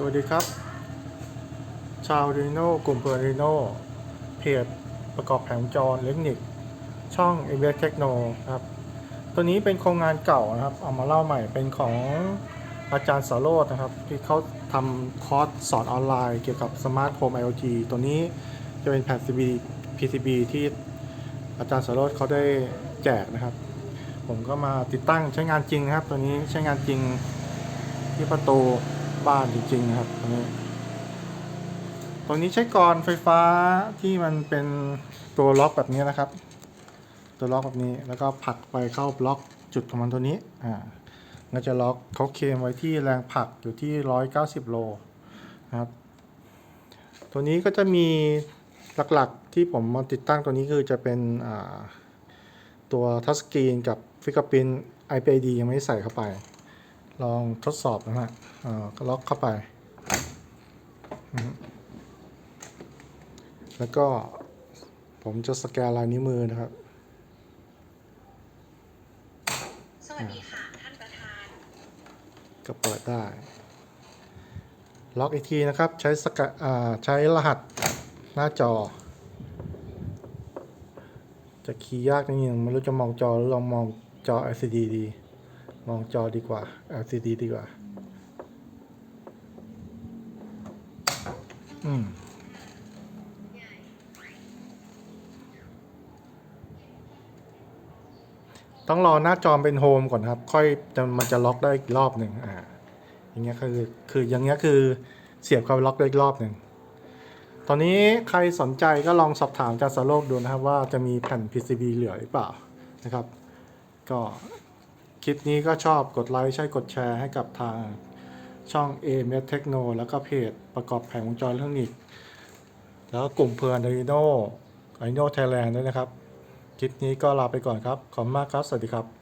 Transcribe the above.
สวัสดีครับ ชาวรีโนกลุ่มเพื่อนรีโนเพจประกอบแผงจรเล็กนิกช่อง a b s Techno ครับ ตัวนี้เป็นโครงงานเก่านะครับ เอามาเล่าใหม่เป็นของอาจารย์สาโรจนะครับ ที่เขาทำคอร์สสอนออนไลน์เกี่ยวกับสมาร์ทโฮม IoT ตัวนี้จะเป็นแผ่น CB PCB ที่อาจารย์สาโรจเขาได้แจกนะครับ ผมก็มาติดตั้งใช้งานจริงนะครับ ตัวนี้ใช้งานจริงที่ประตู บ้านจริงๆนะครับตัวนี้ตัวนี้ใช้กรไฟฟ้าที่มันเป็นตัวล็อกแบบนี้นะครับ ตัวล็อกแบบนี้แล้วก็ผลักไปเข้าบล็อกจุดของมันตัวนี้อ่าก็จะล็อกเขาเคมไว้ที่แรงผลักอยู่ที่ 190 โลนะครับตัวนี้ก็จะมีหลักๆที่ผมมาติดตั้งตัวนี้คือจะเป็นตัวทัชสกรีนกับฟิกเกอร์พิน IPID ยังไม่ได้ใส่เข้าไป ลองทดสอบนะฮะอ่าก็ล็อกเข้าไป แล้วก็ผมจะสแกนลายนิ้วมือนะครับ สวัสดีค่ะ ท่านประธาน ก็เปิดได้ ล็อกอีกทีนะครับ ใช้สกะอ่าใช้รหัสหน้าจอ จะคีย์ยากนิดนึงไม่รู้จะมองจอหรือลองมองจอ LCD ดี มองจอดีกว่า LCD ดีกว่า อืมต้องรอหน้าจอเป็นโฮมก่อนครับ ค่อยจะมันจะล็อกได้อีกรอบหนึ่งอ่า อย่างเงี้ยคือคืออย่างเงี้ยคือเสียบเข้าล็อกได้อีกรอบหนึ่ง ตอนนี้ใครสนใจก็ลองสอบถามอาจารสโลกดูนะครับ ว่าจะมีแผ่น PCB เหลือหรือเปล่านะครับ ก็ ลิปนี้ก็ชอบกดไลค์ใช่กดแชร์ให้กับทางช่อง a m s Techno แล้วก็เพจประกอบแผงวงจรเรื่องนี้แล้วก็กลุ่มเพื่อน Arduino Arduino Thailand ด้วยนะครับ คลิปนี้ก็ลาไปก่อนครับ ขอบคุณมากครับ สวัสดีครับ